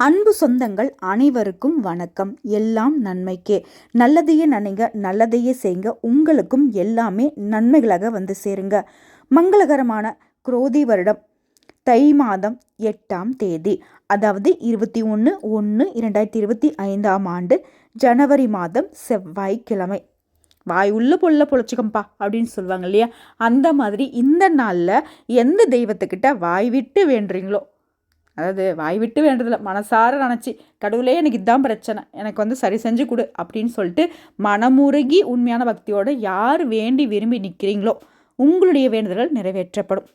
அன்பு சொந்தங்கள் அனைவருக்கும் வணக்கம். எல்லாம் நன்மைக்கே. நல்லதையே நினைங்க நல்லதையே செய்யுங்க உங்களுக்கும் எல்லாமே நன்மைகளாக வந்து சேருங்க. மங்களகரமான குரோதி வருடம். தை மாதம் எட்டாம் தேதி அதாவது இருபத்தி ஒன்று ஒன்று இரண்டாயிரத்தி இருபத்தி ஐந்தாம் ஆண்டு ஜனவரி மாதம் செவ்வாய்க்கிழமை. வாய் உள்ள பொல்ல பொழைச்சிக்கம்பா அப்படின்னு சொல்லுவாங்க இல்லையா? அந்த மாதிரி இந்த நாளில் எந்த தெய்வத்துக்கிட்ட வாய் விட்டு வேண்டுறீங்களோ அதாவது வாய் விட்டு வேண்டதில்லை மனசார நினச்சி கடவுளே எனக்கு இதுதான் பிரச்சனை எனக்கு வந்து சரி செஞ்சு கொடு அப்படின்னு சொல்லிட்டு மனமுருகி உண்மையான பக்தியோடு யார் வேண்டி விரும்பி நிற்கிறீங்களோ உங்களுடைய வேண்டுதல்கள் நிறைவேற்றப்படும்.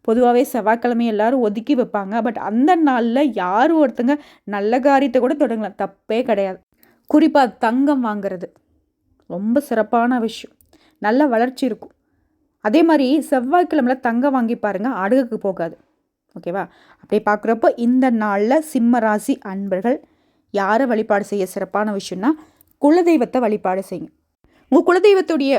பொதுவாகவே செவ்வாய்க்கிழமை எல்லாரும் ஒதுக்கி வைப்பாங்க. பட் அந்த நாளில் யார் ஒருத்தங்க நல்ல காரியத்தை கூட தொடங்கலாம். தப்பே கிடையாது. குறிப்பாக தங்கம் வாங்கிறது. ரொம்ப சிறப்பான விஷயம். நல்ல வளர்ச்சி இருக்கும். அதே மாதிரி செவ்வாய்க்கிழமையில் தங்கம் வாங்கி பாருங்கள் அடுகுக்கு போகாது. ஓகேவா? அப்படி பார்க்குறப்போ இந்த நாளில் சிம்ம ராசி அன்பர்கள் யாரை வழிபாடு செய்ய சிறப்பான விஷயம்னா குலதெய்வத்தை வழிபாடு செய்யுங்க. உங்கள் குலதெய்வத்துடைய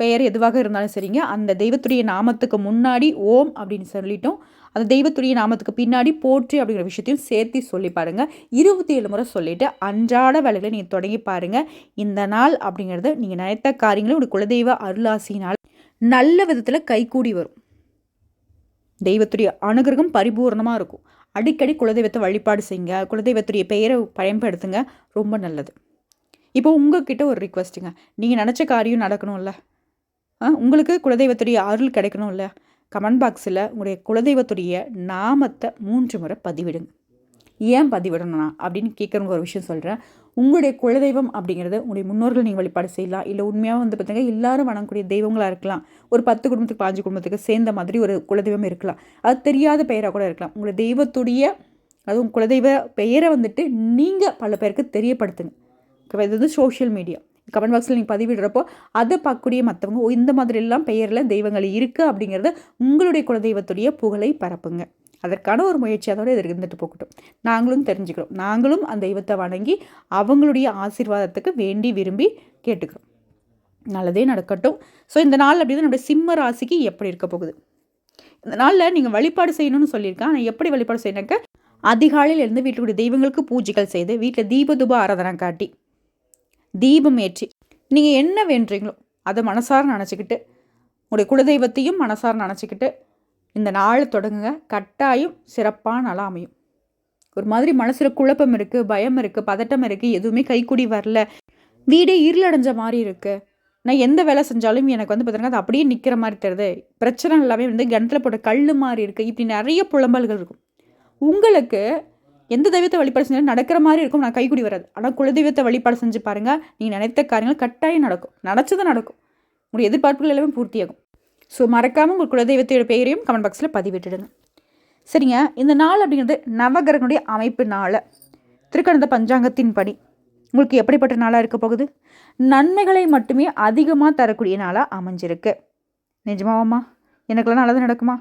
பெயர் எதுவாக இருந்தாலும் சரிங்க. அந்த தெய்வத்துடைய நாமத்துக்கு முன்னாடி ஓம் அப்படின்னு சொல்லிட்டோம். அந்த தெய்வத்துடைய நாமத்துக்கு பின்னாடி போற்றி அப்படிங்கிற விஷயத்தையும் சேர்த்து சொல்லி பாருங்கள் இருபத்தி ஏழு முறை சொல்லிவிட்டு அன்றாட வேலைகளை நீங்கள் தொடங்கி பாருங்கள் இந்த நாள் அப்படிங்கிறது நீங்கள் நினைத்த காரியங்களும் ஒரு குலதெய்வ அருளாசினால் நல்ல விதத்தில் கைகூடி வரும். தெய்வத்துடைய அனுகிரகம் பரிபூர்ணமாக இருக்கும். அடிக்கடி குலதெய்வத்தை வழிபாடு செய்யுங்க. குலதெய்வத்துடைய பெயரை பயன்படுத்துங்க. ரொம்ப நல்லது. இப்போ உங்ககிட்ட ஒரு ரிக்வஸ்ட்டுங்க நீங்கள் நினச்ச காரியம் நடக்கணும்ல? உங்களுக்கு குலதெய்வத்துடைய அருள் கிடைக்கணும்ல? கமெண்ட் பாக்ஸில் உங்களுடைய குலதெய்வத்துடைய நாமத்தை மூன்று முறை பதிவிடுங்க. ஏன் பதிவிடணும் அப்படின்னு கேட்குறவங்க ஒரு விஷயம் சொல்கிறேன் உங்களுடைய குலதெய்வம் அப்படிங்கிறது உங்களுடைய முன்னோர்கள் நீங்கள் வழிபாடு செய்யலாம். இல்லை உண்மையாக வந்து பார்த்தீங்கன்னா எல்லாரும் வணங்கக்கூடிய தெய்வங்களாக இருக்கலாம். ஒரு பத்து குடும்பத்துக்கு பாஞ்சு குடும்பத்துக்கு சேர்ந்த மாதிரி ஒரு குலதெய்வம் இருக்கலாம். அது தெரியாத பெயராக கூட இருக்கலாம். உங்களுடைய தெய்வத்துடைய அதுவும் குலதெய்வ பெயரை வந்துட்டு நீங்கள் பல பேருக்கு தெரியப்படுத்துங்க. இது வந்து சோஷியல் மீடியா கமெண்ட் பாக்ஸில் நீங்கள் பதிவிடுறப்போ அதை பார்க்கக்கூடிய மற்றவங்க இந்த மாதிரிலாம் பெயரில் தெய்வங்கள் இருக்குது அப்படிங்கிறத உங்களுடைய குலதெய்வத்துடைய புகழை பரப்புங்க. அதற்கான ஒரு முயற்சி அதோடு இது இருந்துட்டு போகட்டும். நாங்களும் தெரிஞ்சுக்கிறோம். நாங்களும் அந்த தெய்வத்தை வணங்கி அவங்களுடைய ஆசீர்வாதத்துக்கு வேண்டி விரும்பி கேட்டுக்கிறோம். நல்லதே நடக்கட்டும். ஸோ இந்த நாள் அப்படின்னு நம்முடைய சிம்ம ராசிக்கு எப்படி இருக்க போகுது? இந்த நாளில் நீங்கள் வழிபாடு செய்யணும்னு சொல்லியிருக்கேன். ஆனால் எப்படி வழிபாடு செய்யணுக்க அதிகாலையில் இருந்து வீட்டுக்குடைய தெய்வங்களுக்கு பூஜைகள் செய்து வீட்டில் தீப துப ஆராதனை காட்டி தீபம் ஏற்றி நீங்கள் என்ன வேண்டுறீங்களோ அதை மனசார நினச்சிக்கிட்டு உங்களுடைய குலதெய்வத்தையும் மனசார நினச்சிக்கிட்டு இந்த நாள் தொடங்குங்க. கட்டாயம் சிறப்பான நல்லா அமையும். ஒரு மாதிரி மனசில் குழப்பம் இருக்குது பயம் இருக்குது பதட்டம் இருக்குது எதுவுமே கைக்குடி வரல. வீடே இருளடைஞ்ச மாதிரி இருக்குது நான் எந்த வேலை செஞ்சாலும் எனக்கு வந்து பார்த்தீங்கன்னா அது அப்படியே நிற்கிற மாதிரி தருது பிரச்சனை எல்லாமே வந்து கிணத்துல போட்ட கல் மாதிரி இருக்குது இப்படி நிறைய புலம்பல்கள் இருக்கும். உங்களுக்கு எந்த தெய்வத்தை வழிபாடு செஞ்சாலும் நடக்கிற மாதிரி இருக்கும் நான் கைக்குடி வராது. ஆனால் குலதெய்வத்தை வழிபாடு செஞ்சு பாருங்கள் நீங்கள் நினைத்த காரியங்கள் கட்டாயம் நடக்கும். நினச்சது நடக்கும். உங்களுடைய எதிர்பார்ப்புகள் எல்லாமே பூர்த்தியாகும். ஸோ மறக்காமல் உங்கள் குலதெய்வத்தோட பெயரையும் கமெண்ட் பாக்ஸில் பதிவிட்டுடுங்க. சரிங்க இந்த நாள் அப்படிங்கிறது நவகிரகனுடைய அமைப்பு நாள் திருக்கணந்த பஞ்சாங்கத்தின் படி உங்களுக்கு எப்படிப்பட்ட நாளாக இருக்க போகுது? நன்மைகளை மட்டுமே அதிகமாக தரக்கூடிய நாளாக அமைஞ்சிருக்கு. நிஜமாவாம்மா? எனக்குலாம் நல்லது நடக்குமா?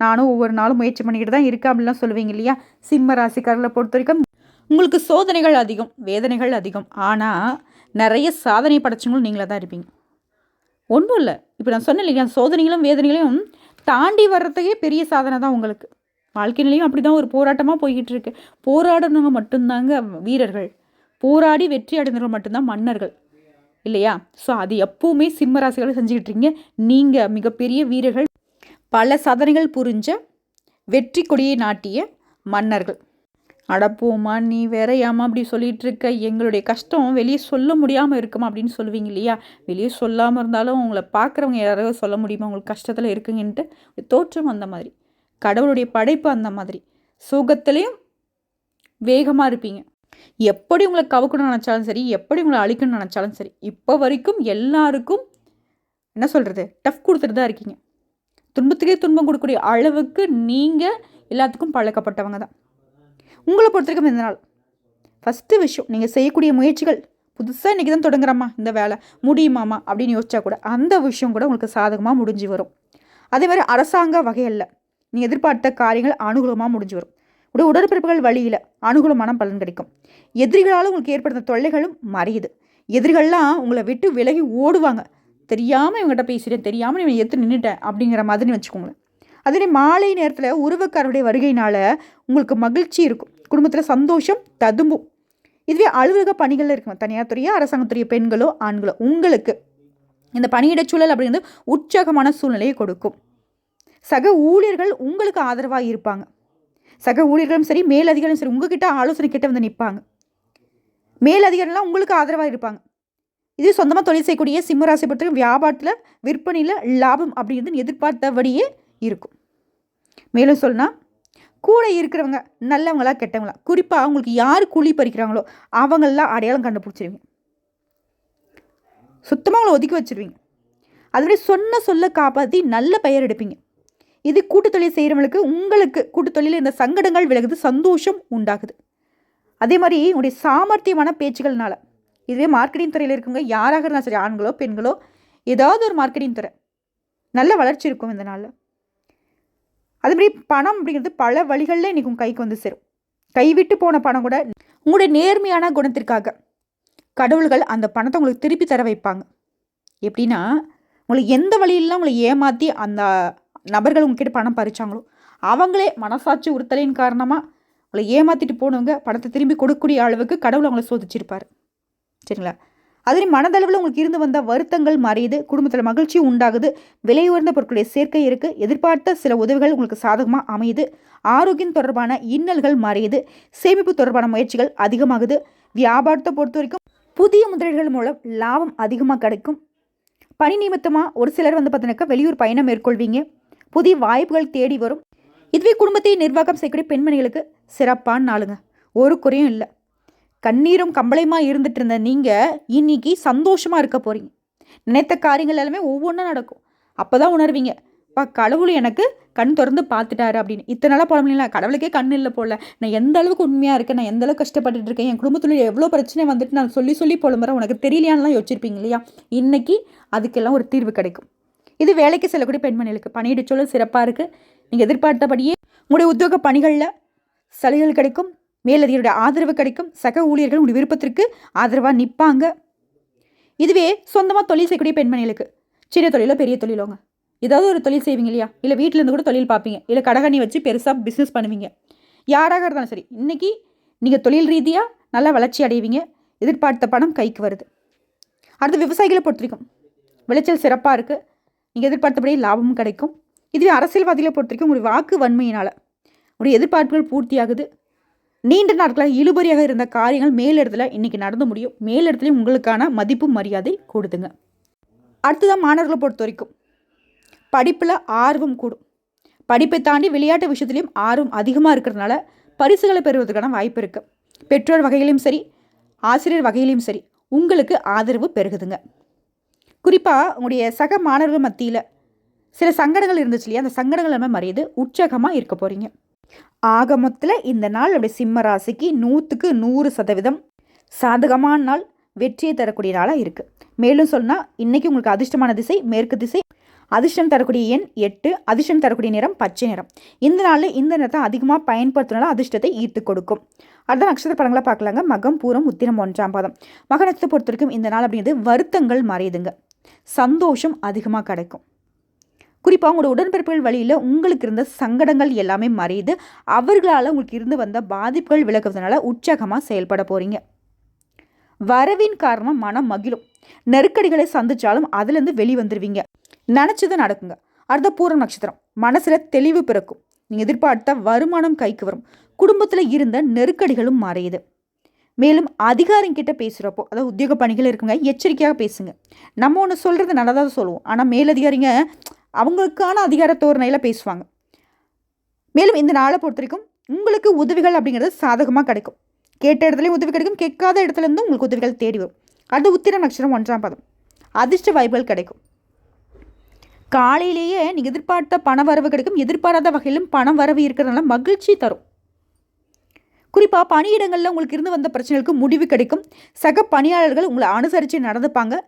நானும் ஒவ்வொரு நாளும் முயற்சி பண்ணிக்கிட்டு தான் இருக்கேன் அப்படிலாம் சொல்லுவீங்க இல்லையா? சிம்ம ராசிக்காரர்களை பொறுத்த வரைக்கும் உங்களுக்கு சோதனைகள் அதிகம் வேதனைகள் அதிகம். ஆனால் நிறைய சாதனை படைச்சவங்களும் நீங்களாக தான் இருப்பீங்க. ஒன்றும் இல்லை. இப்போ நான் சொன்னேன் இல்லையா சோதனைகளும் வேதனைகளையும் தாண்டி வர்றதுக்கே பெரிய சாதனை தான் உங்களுக்கு. வாழ்க்கையிலையும் அப்படி தான் ஒரு போராட்டமாக போய்கிட்டு இருக்கு போராடினவங்க மட்டும்தாங்க வீரர்கள். போராடி வெற்றி அடைந்தவங்க மட்டும்தான் மன்னர்கள். இல்லையா? ஸோ அது எப்போவுமே சிம்மராசிகளை செஞ்சுக்கிட்டு இருக்கீங்க நீங்கள் மிகப்பெரிய வீரர்கள். பல சாதனைகள் புரிஞ்ச வெற்றி கொடியை நாட்டிய மன்னர்கள். அடப்போம்மா நீ வேற ஏமா அப்படி சொல்லிட்டு இருக்க எங்களுடைய கஷ்டம் வெளியே சொல்ல முடியாமல் இருக்குமா அப்படின்னு சொல்லுவீங்க இல்லையா? வெளியே சொல்லாமல் இருந்தாலும் உங்களை பார்க்குறவங்க யாராவது சொல்ல முடியுமா? உங்களுக்கு கஷ்டத்தில் இருக்குங்கன்ட்டு தோற்றம் அந்த மாதிரி. கடவுளுடைய படைப்பு அந்த மாதிரி. சுகத்துலேயும் வேகமாக இருப்பீங்க. எப்படி உங்களை கவுக்கணும்னு நினச்சாலும் சரி எப்படி உங்களை அழிக்கணும்னு நினச்சாலும் சரி இப்போ வரைக்கும் எல்லாருக்கும் என்ன சொல்கிறது டஃப் கொடுத்துட்டு தான் இருக்கீங்க. துன்பத்துக்கே துன்பம் கொடுக்கக்கூடிய அளவுக்கு நீங்கள் எல்லாத்துக்கும் பழக்கப்பட்டவங்க தான். உங்களை பொறுத்த வரைக்கும் இந்த நாள். ஃபஸ்ட்டு விஷயம் நீங்கள் செய்யக்கூடிய முயற்சிகள் புதுசாக இன்றைக்கி தான் தொடங்குறம்மா இந்த வேலை. முடியுமாம்மா? அப்படின்னு யோசிச்சா கூட அந்த விஷயம் கூட உங்களுக்கு சாதகமாக முடிஞ்சு வரும். அதே மாதிரி அரசாங்க வகையில் நீங்கள் எதிர்பார்த்த காரியங்கள் அனுகூலமாக முடிஞ்சு வரும். உடைய உடற்பிறப்புகள் வழியில் அனுகூலமான பலன் கிடைக்கும். எதிரிகளால் உங்களுக்கு ஏற்படுத்த தொல்லைகளும் மறையுது. எதிரிகள்லாம் உங்களை விட்டு விலகி ஓடுவாங்க. தெரியாமல் இவங்ககிட்ட பேசிட்டேன் தெரியாமல் இவன் எடுத்து நின்றுட்டேன் அப்படிங்கிற மாதிரி வச்சுக்கோங்களேன். அதே மாலை நேரத்தில் உருவக்காரருடைய வருகையினால் உங்களுக்கு மகிழ்ச்சி இருக்கும். குடும்பத்தில் சந்தோஷம் ததும்பும். இதுவே அலுவலக பணிகளில் இருக்கும் தனியார் துறையோ அரசாங்கத்துறையோ பெண்களோ ஆண்களோ உங்களுக்கு இந்த பணியிடச்சூழல் அப்படிங்கிறது உற்சாகமான சூழ்நிலையை கொடுக்கும். சக ஊழியர்கள் உங்களுக்கு ஆதரவாக இருப்பாங்க. சக ஊழியர்களும் சரி மேலதிகாரியும் சரி உங்ககிட்ட ஆலோசனை கிட்ட வந்து நிற்பாங்க மேலதிகாரிலாம் உங்களுக்கு ஆதரவாக இருப்பாங்க. இது சொந்தமாக தொழில் செய்யக்கூடிய சிம்மராசி பொறுத்தவரைக்கும் வியாபாரத்தில் விற்பனையில் லாபம் அப்படிங்கிறது எதிர்பார்த்தபடியே இருக்கும். மேலும் சொன்னால் கூட இருக்கிறவங்க நல்லவங்களா கெட்டவங்களா? குறிப்பாக அவங்களுக்கு யார் கூலி பறிக்கிறாங்களோ அவங்களெலாம் அடையாளம் கண்டுபிடிச்சிருவீங்க. சுத்தமாக அவங்கள ஒதுக்கி வச்சுருவீங்க. அதுபடி சொன்ன சொல்ல காப்பாற்றி நல்ல பெயர் எடுப்பீங்க. இது கூட்டுத்தொழில் செய்கிறவங்களுக்கு உங்களுக்கு கூட்டுத்தொழில் இந்த சங்கடங்கள் விலகுது சந்தோஷம் உண்டாகுது. அதே மாதிரி உங்களுடைய சாமர்த்தியமான பேச்சுகள்னால இதுவே மார்க்கெட்டிங் துறையில் இருக்கவங்க யாராக இருந்தாலும் சரி ஆண்களோ பெண்களோ ஏதாவது ஒரு மார்க்கெட்டிங் துறை. நல்ல வளர்ச்சி இருக்கும் இந்த நாளில். அதுமாதிரி பணம் அப்படிங்கிறது பல வழிகளில் இன்றைக்கி உங்கள் கைக்கு வந்து சேரும். கைவிட்டு போன பணம் கூட உங்களுடைய நேர்மையான குணத்திற்காக கடவுள்கள் அந்த பணத்தை உங்களுக்கு திருப்பி தர வைப்பாங்க. எப்படின்னா உங்களுக்கு எந்த வழியிலாம் உங்களை ஏமாற்றி அந்த நபர்கள் உங்ககிட்ட பணம் பறிச்சாங்களோ அவங்களே மனசாட்சி உறுத்தலின் காரணமாக உங்களை ஏமாற்றிட்டு போனவங்க பணத்தை திரும்பி கொடுக்கக்கூடிய அளவுக்கு கடவுள் அவங்கள சோதிச்சிருப்பார். சரிங்களா? அதே மனதளவில் உங்களுக்கு இருந்து வந்த வருத்தங்கள் மறையுது குடும்பத்தில் மகிழ்ச்சியும் உண்டாகுது விலை உயர்ந்த பொருட்களுடைய சேர்க்கை இருக்குது எதிர்பார்த்த சில உதவிகள் உங்களுக்கு சாதகமாக அமையுது ஆரோக்கியம் தொடர்பான இன்னல்கள் மறையுது சேமிப்பு தொடர்பான முயற்சிகள் அதிகமாகுது வியாபாரத்தை பொறுத்த வரைக்கும் புதிய முதலீடுகள் மூலம் லாபம் அதிகமாக கிடைக்கும். பணி நிமித்தமாக ஒரு சிலர் வந்து பார்த்தீங்கன்னாக்கா வெளியூர் பயணம் மேற்கொள்வீங்க புதிய வாய்ப்புகள் தேடி வரும். இதுவே குடும்பத்தை நிர்வாகம் செய்யக்கூடிய பெண்மணிகளுக்கு சிறப்பான நாளுங்க ஒரு குறையும் இல்லை. கண்ணீரும் கம்பளையுமா இருந்துட்டு இருந்த நீங்கள் இன்னைக்கு சந்தோஷமாக இருக்க போகிறீங்க நினைத்த காரியங்கள் எல்லாமே ஒவ்வொன்றும் நடக்கும். அப்போ தான் உணர்வீங்க. பா கடவுள் எனக்கு கண் திறந்து பார்த்துட்டாரு அப்படின்னு. இத்தனை நாளாக முடியல. கடவுளுக்கே கண் இல்லை போல. நான் எந்த அளவுக்கு உண்மையாக இருக்கேன்? நான் எந்த அளவுக்கு கஷ்டப்பட்டுட்டு இருக்கேன்? என் குடும்பத்தில் எவ்வளோ பிரச்சனை வந்துட்டு நான் சொல்லி சொல்லி புலம்புறேன் உனக்கு தெரியலையான்லாம் யோசிச்சிருப்பீங்க இல்லையா? இன்றைக்கி அதுக்கெல்லாம் ஒரு தீர்வு கிடைக்கும். இது வேலைக்கு செல்லக்கூடிய பெண்மணிகளுக்கு. பணியிட சூழல் சிறப்பாக இருக்குது நீங்கள் எதிர்பார்த்தபடியே உங்களுடைய உத்தியோக பணிகளில் சலுகைகள் கிடைக்கும். மேலதிகளுடைய ஆதரவு கிடைக்கும். சக ஊழியர்கள் உங்களுடைய விருப்பத்திற்கு ஆதரவாக நிற்பாங்க இதுவே சொந்தமாக தொழில் செய்யக்கூடிய பெண்மணிகளுக்கு. சின்ன தொழிலோ பெரிய தொழிலோங்க. ஏதாவது ஒரு தொழில் செய்வீங்க இல்லையா? இல்லை வீட்டிலேருந்து கூட தொழில் பார்ப்பீங்க. இல்லை கடகணி வச்சு பெருசாக பிஸ்னஸ் பண்ணுவீங்க. யாராக இருந்தாலும் சரி இன்றைக்கி நீங்கள் தொழில் ரீதியாக நல்லா வளர்ச்சி அடைவீங்க. எதிர்பார்த்த பணம் கைக்கு வருது. அடுத்து விவசாயிகளை பொறுத்த வரைக்கும் விளைச்சல் சிறப்பாக இருக்குது நீங்கள் எதிர்பார்த்தபடி லாபமும் கிடைக்கும். இதுவே அரசியல்வாதிகளை பொறுத்த வரைக்கும் உங்களுடைய வாக்கு வன்மையினால் உங்களுடைய எதிர்பார்ப்புகள் பூர்த்தியாகுது. நீண்ட நாட்களாக இழுபறியாக இருந்த காரியங்கள் மேலிடத்துல இன்றைக்கி நடந்து முடியும். மேலிடத்துலையும் உங்களுக்கான மதிப்பு மரியாதை கொடுதுங்க. அடுத்ததான் மாணவர்களை பொறுத்த வரைக்கும் படிப்பில் ஆர்வம் கூடும். படிப்பை தாண்டி விளையாட்டு விஷயத்துலையும் ஆர்வம் அதிகமாக இருக்கிறதுனால பரிசுகளை பெறுவதற்கான வாய்ப்பு இருக்குது பெற்றோர் வகையிலையும் சரி ஆசிரியர் வகையிலையும் சரி உங்களுக்கு ஆதரவு பெருகுதுங்க. குறிப்பாக உங்களுடைய சக மாணவர்கள் மத்தியில் சில சங்கடங்கள் இருந்துச்சு இல்லையா? அந்த சங்கடங்கள் நம்ம மறையுது உற்சாகமாக இருக்க போகிறீங்க ஆக மொத்தத்தில் இந்த நாள் அப்படி சிம்ம ராசிக்கு நூற்றுக்கு நூறு சதவீதம் சாதகமான நாள் வெற்றியை தரக்கூடிய நாளாக இருக்குது மேலும் சொன்னால் இன்றைக்கி உங்களுக்கு அதிர்ஷ்டமான திசை மேற்கு திசை. அதிர்ஷ்டம் தரக்கூடிய எண் எட்டு அதிர்ஷ்டம் தரக்கூடிய நிறம் பச்சை நிறம். இந்த நாளில் இந்த நிறத்தை அதிகமாக பயன்படுத்தினாலும் அதிர்ஷ்டத்தை ஈர்த்து கொடுக்கும். அடுத்த நட்சத்திர படங்களை பார்க்கலாங்க. மகம் பூரம் உத்திரம் ஒன்றாம் பாதம். மக நட்சத்திரத்தை பொறுத்த வரைக்கும் இந்த நாள் அப்படிங்கிறது வருத்தங்கள் மறையுதுங்க. சந்தோஷம் அதிகமாக கிடைக்கும். குறிப்பாக உங்களோட உடன்பிறப்புகள் வழியில் உங்களுக்கு இருந்த சங்கடங்கள் எல்லாமே மறையுது. அவர்களால் உங்களுக்கு இருந்து வந்த பாதிப்புகள் விலகுறதுனால உற்சாகமாக செயல்பட போகிறீங்க வரவின் காரணமாக மனம் மகிழும். நெருக்கடிகளை சந்திச்சாலும் அதுலேருந்து வெளிவந்துருவீங்க. நினச்சது நடக்குங்க. அடுத்த பூர்வ நட்சத்திரம். மனசில் தெளிவு பிறக்கும். நீங்கள் எதிர்பார்த்த வருமானம் கைக்கு வரும். குடும்பத்தில் இருந்த நெருக்கடிகளும் மறையுது. மேலும் அதிகாரிங்கிட்ட பேசுகிறப்போ அதாவது உத்தியோக பணிகள் இருக்குங்க எச்சரிக்கையாக பேசுங்க. நம்ம ஒன்று சொல்கிறது நல்லதாக சொல்லுவோம். ஆனால் மேலதிகாரிங்க அவங்களுக்கான அதிகார தோரணையில் பேசுவாங்க. மேலும் இந்த நாளை பொறுத்த வரைக்கும் உங்களுக்கு உதவிகள் அப்படிங்கிறது சாதகமாக கிடைக்கும். கேட்ட இடத்துலையும் உதவி கிடைக்கும். கேட்காத இடத்துலேருந்தும் உங்களுக்கு உதவிகள் தேடி வரும். அது உத்திர நட்சத்திரம் ஒன்றாம் பதம். அதிர்ஷ்ட வாய்ப்புகள் கிடைக்கும். காலையிலேயே நீங்கள் எதிர்பார்த்த பண வரவு கிடைக்கும். எதிர்பாராத வகையிலும் பணம் வரவு இருக்கிறதுனால மகிழ்ச்சி தரும். குறிப்பாக பணியிடங்களில் உங்களுக்கு இருந்து வந்த பிரச்சனைகளுக்கு முடிவு கிடைக்கும். சக பணியாளர்கள் உங்களை அனுசரித்து நடந்துப்பாங்க.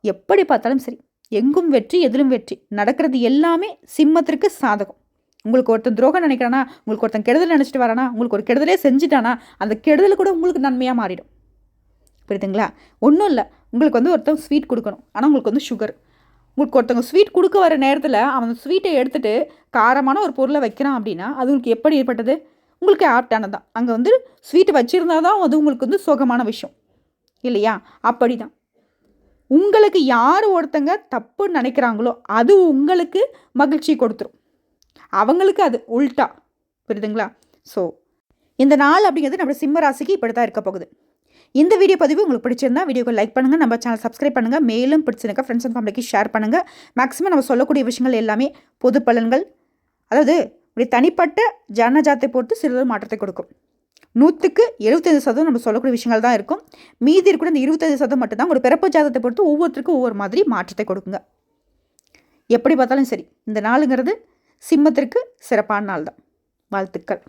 எப்படி பார்த்தாலும் சரி. எங்கும் வெற்றி எதிலும் வெற்றி. நடக்கிறது எல்லாமே சிம்மத்திற்கு சாதகம். உங்களுக்கு ஒருத்தன் துரோகம் நினைக்கிறானா உங்களுக்கு ஒருத்தன் கெடுதல் நினச்சிட்டு வரானா உங்களுக்கு ஒரு கெடுதலே செஞ்சுட்டானா அந்த கெடுதல் கூட உங்களுக்கு நன்மையாக மாறிடும். புரியுதுங்களா? ஒன்றும் இல்லை. உங்களுக்கு வந்து ஒருத்தன் ஸ்வீட் கொடுக்கணும். ஆனால் உங்களுக்கு வந்து சுகர் உங்களுக்கு ஒருத்தவங்க ஸ்வீட் கொடுக்க வர நேரத்தில் அவன் ஸ்வீட்டை எடுத்துகிட்டு காரமான ஒரு பொருளை வைக்கிறான் அப்படின்னா அது உங்களுக்கு எப்படி ஏற்பட்டது? உங்களுக்கு ஆப்டானது தான் அங்கே வந்து ஸ்வீட்டு வச்சுருந்தா தான் அது உங்களுக்கு வந்து சுகமான விஷயம். இல்லையா? அப்படி தான் உங்களுக்கு யார் ஒருத்தங்க தப்பு நினைக்கிறாங்களோ அது உங்களுக்கு மகிழ்ச்சி கொடுத்துரும். அவங்களுக்கு அது உல்ட்டா புரியுதுங்களா? ஸோ இந்த நாள் அப்படிங்கிறது நம்ம சிம்ம ராசிக்கு இப்படி தான் இருக்க போகுது. இந்த வீடியோ பதிவு உங்களுக்கு பிடிச்சிருந்தா வீடியோக்கு லைக் பண்ணுங்கள் நம்ம சேனல் சப்ஸ்கிரைப் பண்ணுங்கள் மேலும் பிடிச்சிருக்க ஃப்ரெண்ட்ஸ் அண்ட் ஃபேமிலிக்கு ஷேர் பண்ணுங்கள் மேக்ஸிமம் நம்ம சொல்லக்கூடிய விஷயங்கள் எல்லாமே பொது பலன்கள் அதாவது இப்படி தனிப்பட்ட ஜனஜாத்தை பொறுத்து சிறிது மாற்றத்தை கொடுக்கும். நூற்றுக்கு எழுபத்தஞ்சு சதவீதம் நம்ம சொல்லக்கூடிய விஷயங்கள் தான் இருக்கும். மீதி இருக்கிற இந்த இருபத்தஞ்சு சதவீதம் மட்டும்தான் ஒரு பிறப்பு ஜாதத்தை பொறுத்து ஒவ்வொருத்தருக்கும் ஒவ்வொரு மாதிரி மாற்றத்தை கொடுக்குங்க. எப்படி பார்த்தாலும் சரி இந்த நாளுங்கிறது சிம்மத்திற்கு சிறப்பான நாள் தான் வாழ்த்துக்கள்.